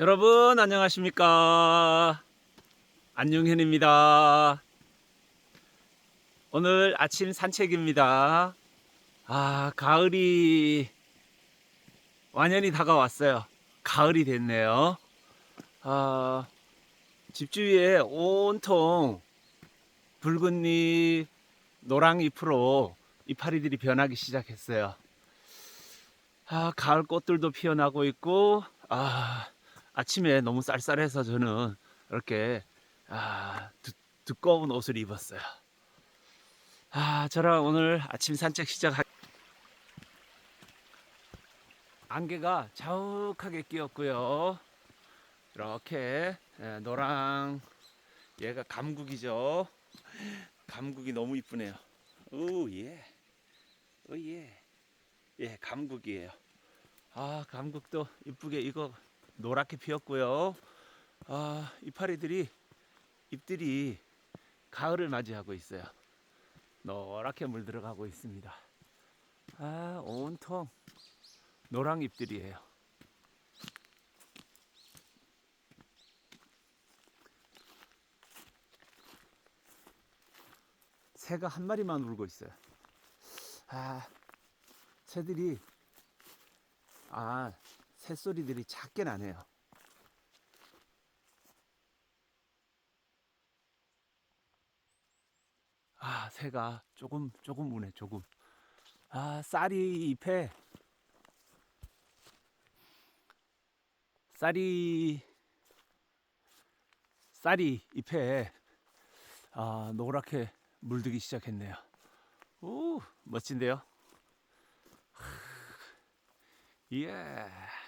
여러분 안녕하십니까? 안녕현입니다. 오늘 아침 산책입니다. 아 가을이 완연히 다가왔어요. 가을이 됐네요. 아, 집 주위에 온통 붉은 잎 노랑 잎으로 이파리들이 변하기 시작했어요. 아 가을 꽃들도 피어나고 있고 아 아침에 너무 쌀쌀해서 저는 이렇게 아, 두, 두꺼운 옷을 입었어요. 아, 저랑 오늘 아침 산책 시작하. 안개가 자욱하게 끼었고요. 이렇게 예, 노랑 얘가 감국이죠. 감국이 너무 이쁘네요. 오 예, 오 예, 예 감국이에요. 아 감국도 이쁘게 이거 노랗게 피었고요. 아, 이파리들이 잎들이 가을을 맞이하고 있어요. 노랗게 물들어가고 있습니다. 아, 온통 노랑 잎들이에요. 새가 한 마리만 울고 있어요. 아, 새들이 아, 새소리들이 작게 나네요. 아, 새가 조금, 조금 우네, 조금. 아, 쌀이 잎에, 쌀이, 쌀이 잎에, 아, 노랗게 물들기 시작했네요. 오, 멋진데요? 예.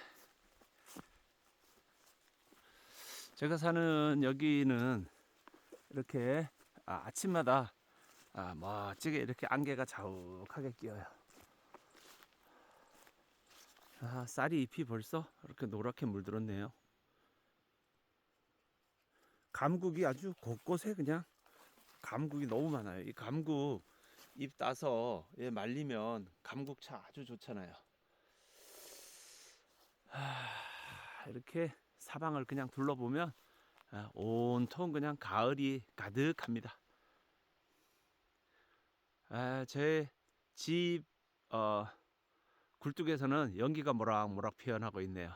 제가 사는 여기는 이렇게 아, 아침마다 아, 멋지게 이렇게 안개가 자욱하게 끼어요. 아, 쌀이 잎이 벌써 이렇게 노랗게 물들었네요. 감국이 아주 곳곳에 그냥 감국이 너무 많아요. 이 감국 잎 따서 예, 말리면 감국차 아주 좋잖아요. 하, 이렇게 사방을 그냥 둘러보면 아, 온통 그냥 가을이 가득합니다. 아, 제집 어, 굴뚝에서는 연기가 모락모락 피어나고 있네요.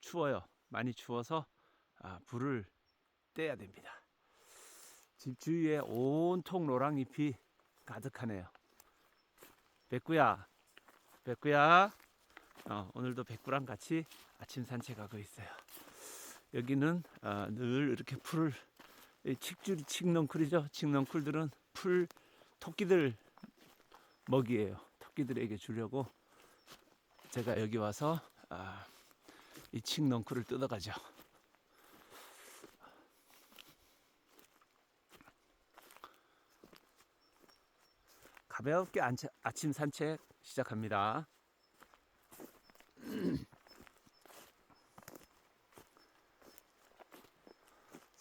추워요. 많이 추워서 아, 불을 떼야 됩니다. 집 주위에 온통 노랑잎이 가득하네요. 백구야, 백구야, 어, 오늘도 백구랑 같이 아침 산책하고 있어요. 여기는 어, 늘 이렇게 풀을 이 칡줄이 칡넝쿨이죠. 칡넝쿨들은 풀 토끼들 먹이에요. 토끼들에게 주려고 제가 여기 와서 아, 이 칡넝쿨을 뜯어가죠. 가볍게 아침 산책 시작합니다.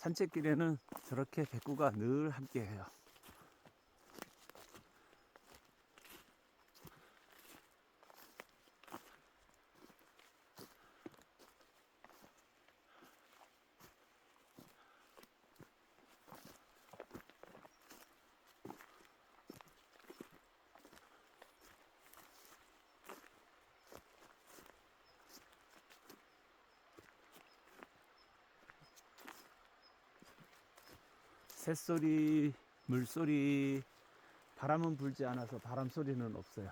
산책길에는 저렇게 백구가 늘 함께해요. 새소리, 물소리, 바람은 불지 않아서 바람 소리는 없어요.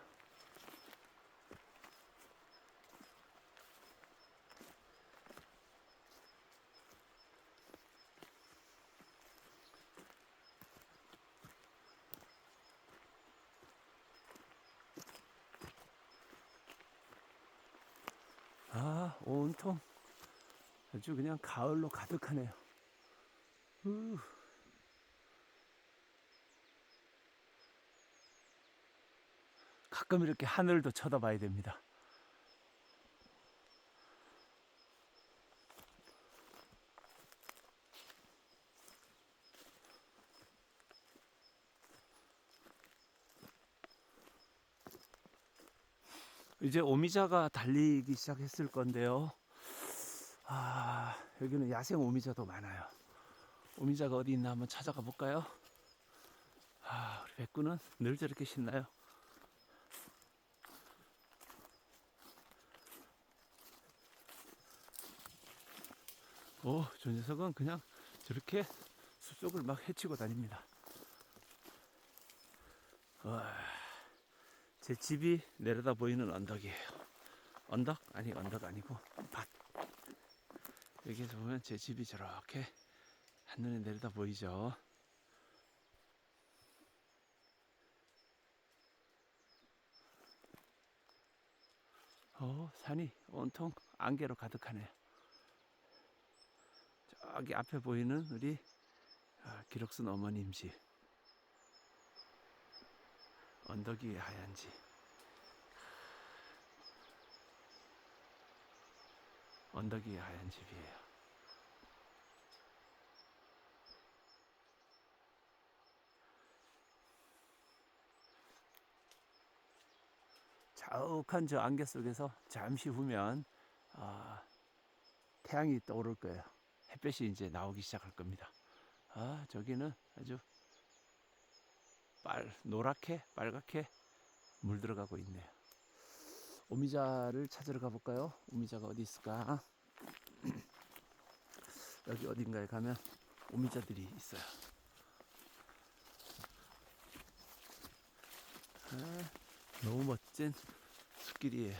아, 온통 아주 그냥 가을로 가득하네요. 후. 가끔 이렇게 하늘도 쳐다봐야 됩니다. 이제 오미자가 달리기 시작했을 건데요. 아, 여기는 야생 오미자도 많아요. 오미자가 어디 있나 한번 찾아가 볼까요? 아, 우리 백구는 늘 저렇게 신나요. 오, 저 녀석은 그냥 저렇게 숲속을 막 헤치고 다닙니다. 와, 제 집이 내려다 보이는 언덕이에요. 언덕? 아니, 언덕 아니고 밭. 여기에서 보면 제 집이 저렇게 한눈에 내려다 보이죠. 어, 산이 온통 안개로 가득하네요. 저기 앞에 보이는 우리 아, 기록순 어머님 집. 언덕이 하얀 집. 언덕이 하얀 집이에요. 자욱한 저 안개 속에서 잠시 후면 아, 태양이 떠오를 거예요. 햇볕이 이제 나오기 시작할 겁니다. 아, 저기는 아주 빨, 노랗게, 빨갛게 물 들어가고 있네요. 오미자를 찾으러 가볼까요? 오미자가 어디 있을까? 여기 어딘가에 가면 오미자들이 있어요. 아, 너무 멋진 숲길이에요.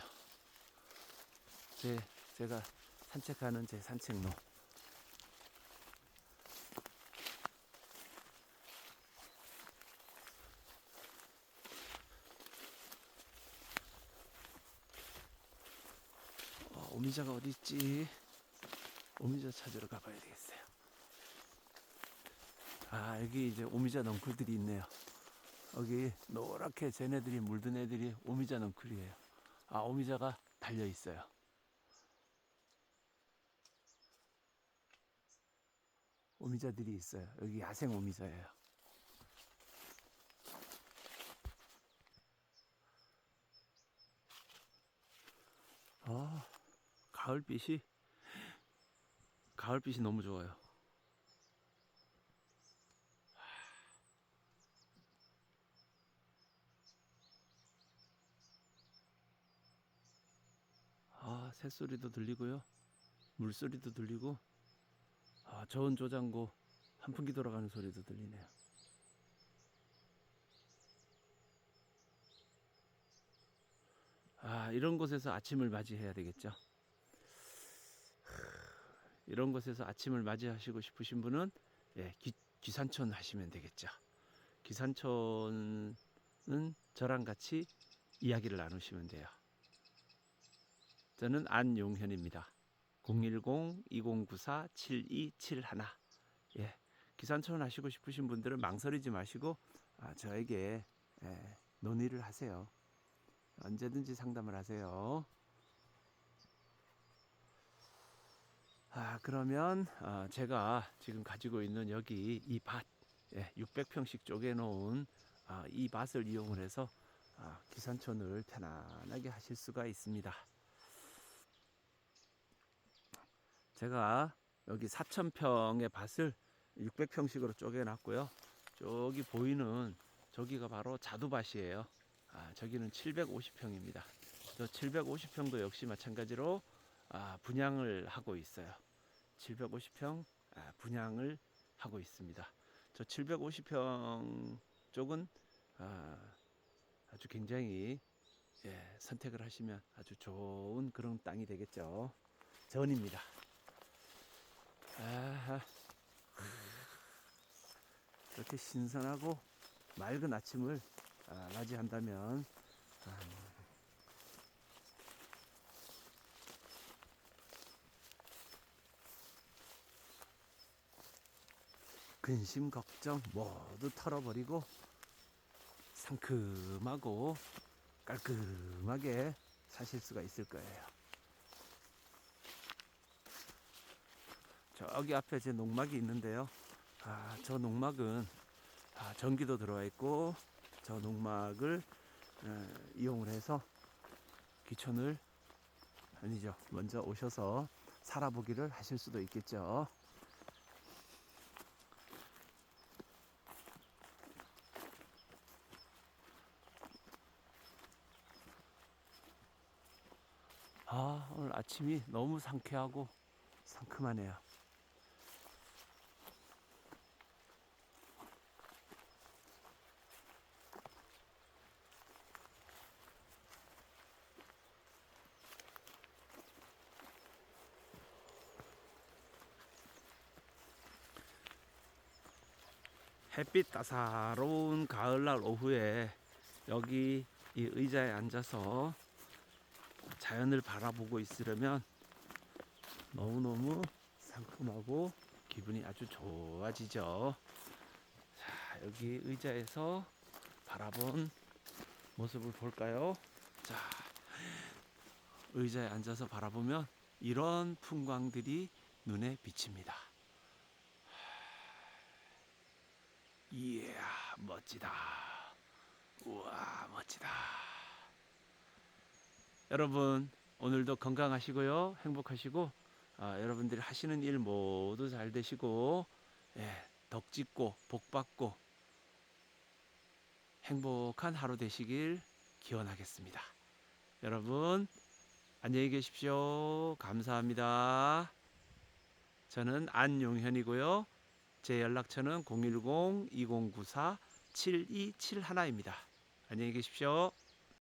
제, 제가 산책하는 제 산책로. 오미자가 어디 있지? 오미자 찾으러 가봐야 되겠어요. 아, 여기 이제 오미자 넝쿨들이 있네요. 여기 노랗게 쟤네들이 물든 애들이 오미자 넝쿨이에요. 아, 오미자가 달려 있어요. 오미자들이 있어요. 여기 야생 오미자예요. 가을빛이 가을빛이 너무 좋아요. 아, 새소리도 들리고요. 물소리도 들리고, 아, 저온 조장고 한풍기 돌아가는 소리도 들리네요. 아, 이런 곳에서 아침을 맞이해야 되겠죠. 이런 곳에서 아침을 맞이하시고 싶으신 분은 예, 기, 기산촌 하시면 되겠죠. 기산촌은 저랑 같이 이야기를 나누시면 돼요. 저는 안용현입니다. 010-2094-7271. 예. 기산촌 하시고 싶으신 분들은 망설이지 마시고 아, 저에게 예, 논의를 하세요. 언제든지 상담을 하세요. 아, 그러면 어, 제가 지금 가지고 있는 여기 이 밭, 예, 600평씩 쪼개놓은 아, 이 밭을 이용을 해서 아, 기산촌을 편안하게 하실 수가 있습니다. 제가 여기 4,000평의 밭을 600평씩으로 쪼개놨고요. 저기 보이는 저기가 바로 자두밭이에요. 아, 저기는 750평입니다. 저 750평도 역시 마찬가지로 아, 분양을 하고 있어요. 750평 아, 분양을 하고 있습니다. 저 750평 쪽은 아, 아주 굉장히 예, 선택을 하시면 아주 좋은 그런 땅이 되겠죠. 전입니다. 아하. 이렇게 신선하고 맑은 아침을 아, 맞이한다면 근심 걱정 모두 털어버리고 상큼하고 깔끔하게 사실 수가 있을 거예요. 저기 앞에 제 농막이 있는데요. 아, 저 농막은 아, 전기도 들어와 있고 저 농막을 어, 이용을 해서 기촌을 아니죠. 먼저 오셔서 살아보기를 하실 수도 있겠죠. 아, 오늘 아침이 너무 상쾌하고 상큼하네요. 햇빛 따사로운 가을날 오후에 여기 이 의자에 앉아서 자연을 바라보고 있으려면 너무너무 상큼하고 기분이 아주 좋아지죠. 자, 여기 의자에서 바라본 모습을 볼까요? 자, 의자에 앉아서 바라보면 이런 풍광들이 눈에 비칩니다. 이야, 멋지다. 우와, 멋지다. 여러분, 오늘도 건강하시고요. 행복하시고, 아, 여러분들이 하시는 일 모두 잘 되시고, 예, 덕 짓고, 복 받고, 행복한 하루 되시길 기원하겠습니다. 여러분, 안녕히 계십시오. 감사합니다. 저는 안용현이고요. 제 연락처는 010-2094-7271입니다. 안녕히 계십시오.